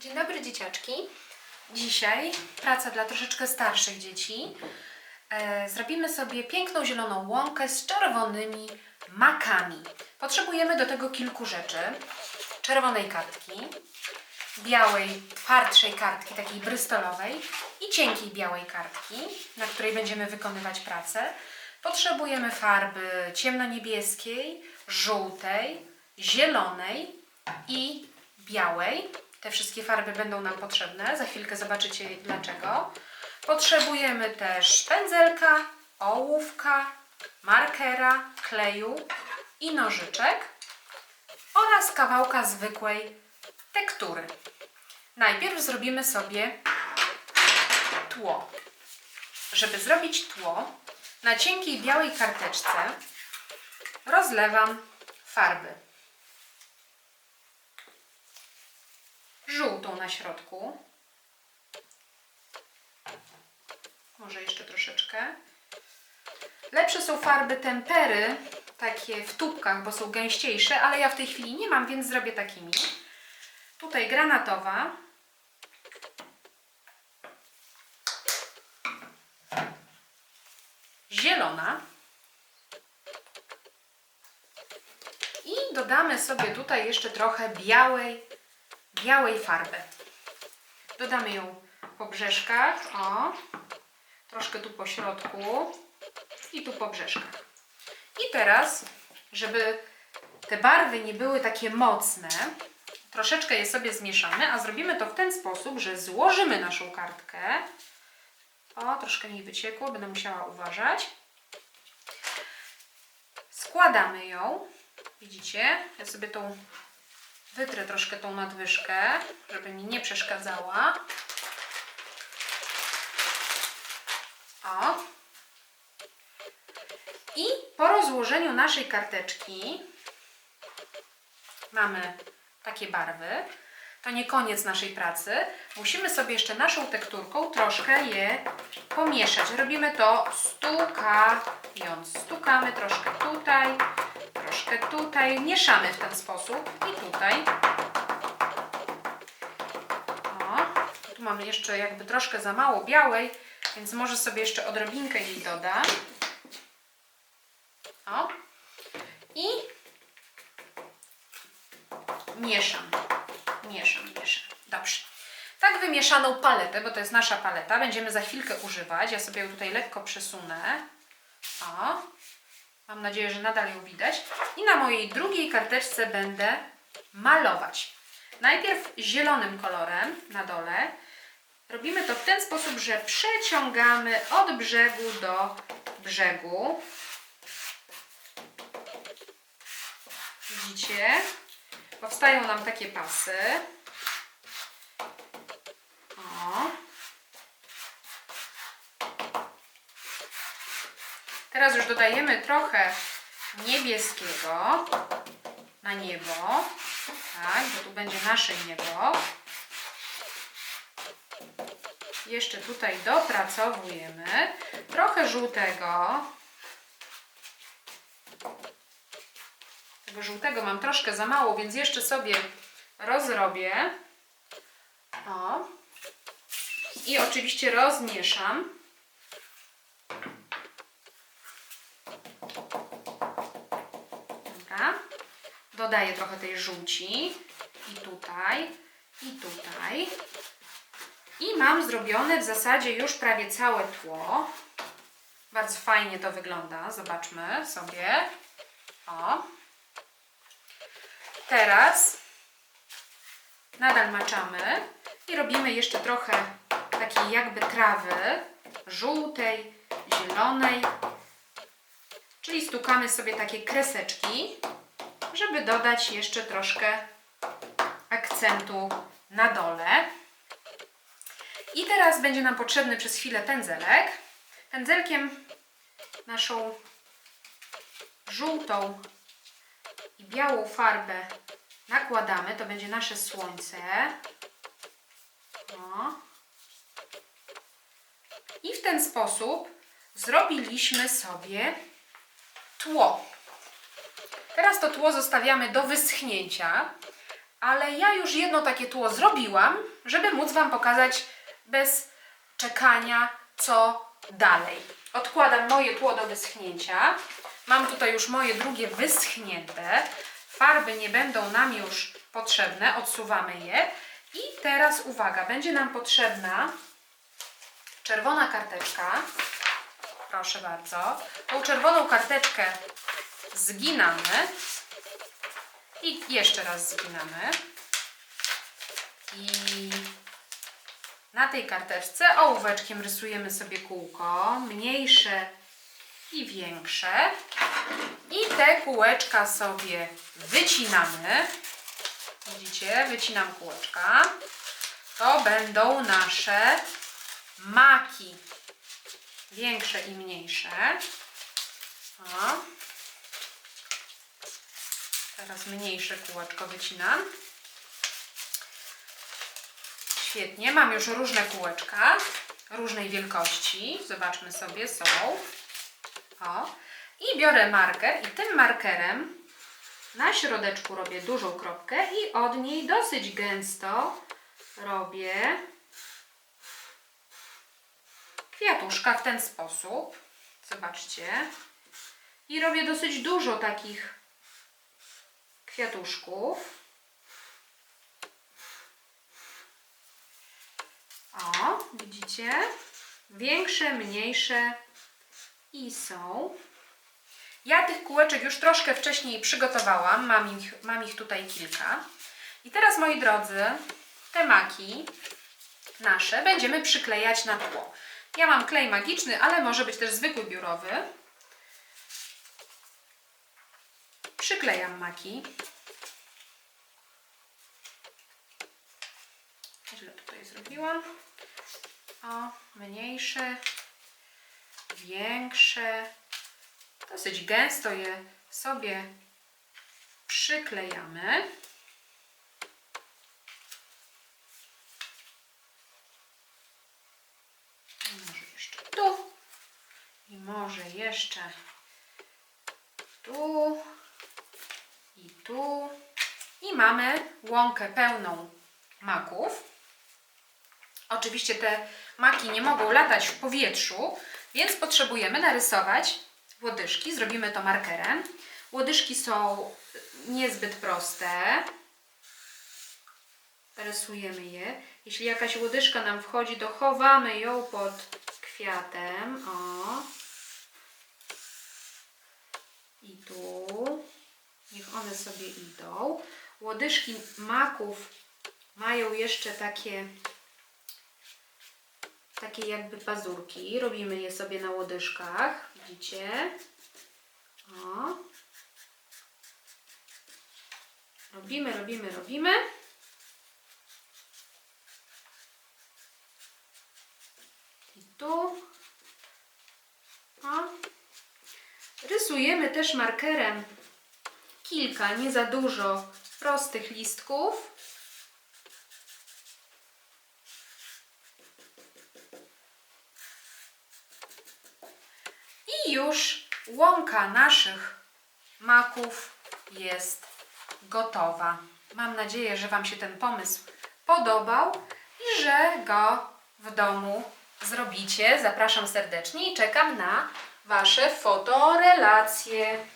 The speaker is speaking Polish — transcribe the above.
Dzień dobry dzieciaczki. Dzisiaj praca dla troszeczkę starszych dzieci. E, zrobimy sobie piękną zieloną łąkę z czerwonymi makami. Potrzebujemy do tego kilku rzeczy. Czerwonej kartki, białej, twardszej kartki, takiej brystolowej i cienkiej białej kartki, na której będziemy wykonywać pracę. Potrzebujemy farby ciemnoniebieskiej, żółtej, zielonej i białej. Te wszystkie farby będą nam potrzebne. Za chwilkę zobaczycie dlaczego. Potrzebujemy też pędzelka, ołówka, markera, kleju i nożyczek oraz kawałka zwykłej tektury. Najpierw zrobimy sobie tło. Żeby zrobić tło, na cienkiej białej karteczce rozlewam farby. Żółtą na środku. Może jeszcze troszeczkę. Lepsze są farby tempery, takie w tubkach, bo są gęściejsze, ale ja w tej chwili nie mam, więc zrobię takimi. Tutaj granatowa. Zielona. I dodamy sobie tutaj jeszcze trochę białej, białej farby. Dodamy ją po brzeszkach, o, troszkę tu po środku i tu po brzeszkach. I teraz, żeby te barwy nie były takie mocne, troszeczkę je sobie zmieszamy, a zrobimy to w ten sposób, że złożymy naszą kartkę. O, troszkę mi wyciekło, będę musiała uważać. Składamy ją. Widzicie? Ja sobie tą wytrę troszkę tą nadwyżkę, żeby mi nie przeszkadzała. O. I po rozłożeniu naszej karteczki mamy takie barwy. To nie koniec naszej pracy. Musimy sobie jeszcze naszą tekturką troszkę je pomieszać. Robimy to stukając. Stukamy troszkę tutaj, troszkę tutaj. Mieszamy w ten sposób i tutaj. O, tu mamy jeszcze jakby troszkę za mało białej, więc może sobie jeszcze odrobinkę jej dodam. O. I mieszam. Mieszam, mieszam. Dobrze. Tak wymieszaną paletę, bo to jest nasza paleta, będziemy za chwilkę używać. Ja sobie ją tutaj lekko przesunę. O. Mam nadzieję, że nadal ją widać. I na mojej drugiej karteczce będę malować. Najpierw zielonym kolorem na dole. Robimy to w ten sposób, że przeciągamy od brzegu do brzegu. Widzicie? Powstają nam takie pasy. O. Teraz już dodajemy trochę niebieskiego na niebo. Tak, bo tu będzie nasze niebo. Jeszcze tutaj dopracowujemy. Trochę żółtego. Tego żółtego mam troszkę za mało, więc jeszcze sobie rozrobię. O. I oczywiście rozmieszam. Dodaję trochę tej żółci. I tutaj, i tutaj. I mam zrobione w zasadzie już prawie całe tło. Bardzo fajnie to wygląda. Zobaczmy sobie. O. Teraz nadal maczamy i robimy jeszcze trochę takiej jakby trawy żółtej, zielonej. Czyli stukamy sobie takie kreseczki, żeby dodać jeszcze troszkę akcentu na dole. I teraz będzie nam potrzebny przez chwilę pędzelek. Pędzelkiem naszą żółtą i białą farbę nakładamy. To będzie nasze słońce. O. I w ten sposób zrobiliśmy sobie tło. Teraz to tło zostawiamy do wyschnięcia, ale ja już jedno takie tło zrobiłam, żeby móc Wam pokazać bez czekania, co dalej. Odkładam moje tło do wyschnięcia. Mam tutaj już moje drugie wyschnięte. Farby nie będą nam już potrzebne, odsuwamy je. I teraz uwaga, będzie nam potrzebna czerwona karteczka. Proszę bardzo. Tą czerwoną karteczkę zginamy i jeszcze raz zginamy. I na tej karteczce ołóweczkiem rysujemy sobie kółko, mniejsze i większe. I te kółeczka sobie wycinamy. Widzicie, wycinam kółeczka. To będą nasze maki. Większe i mniejsze. O. Teraz mniejsze kółeczko wycinam. Świetnie, mam już różne kółeczka, różnej wielkości. Zobaczmy sobie, są. O. I biorę marker i tym markerem na środeczku robię dużą kropkę i od niej dosyć gęsto robię kwiatuszka w ten sposób. Zobaczcie. I robię dosyć dużo takich kwiatuszków. O, widzicie? Większe, mniejsze i są. Ja tych kółeczek już troszkę wcześniej przygotowałam. Mam ich, mam ich tutaj kilka. I teraz, moi drodzy, te maki nasze będziemy przyklejać na tło. Ja mam klej magiczny, ale może być też zwykły biurowy. Przyklejam maki. Źle tutaj zrobiłam. O, mniejsze, większe. Dosyć gęsto je sobie przyklejamy. Może jeszcze tu. I może jeszcze tu. Tu. I mamy łąkę pełną maków. Oczywiście te maki nie mogą latać w powietrzu, więc potrzebujemy narysować łodyżki. Zrobimy to markerem. Łodyżki są niezbyt proste. Rysujemy je. Jeśli jakaś łodyżka nam wchodzi, to chowamy ją pod kwiatem. O. I tu. Niech one sobie idą. Łodyżki maków mają jeszcze takie takie jakby pazurki. Robimy je sobie na łodyżkach. Widzicie? O. Robimy, robimy, robimy. I tu. O. Rysujemy też markerem kilka, nie za dużo prostych listków. I już łąka naszych maków jest gotowa. Mam nadzieję, że Wam się ten pomysł podobał i że go w domu zrobicie. Zapraszam serdecznie i czekam na Wasze fotorelacje.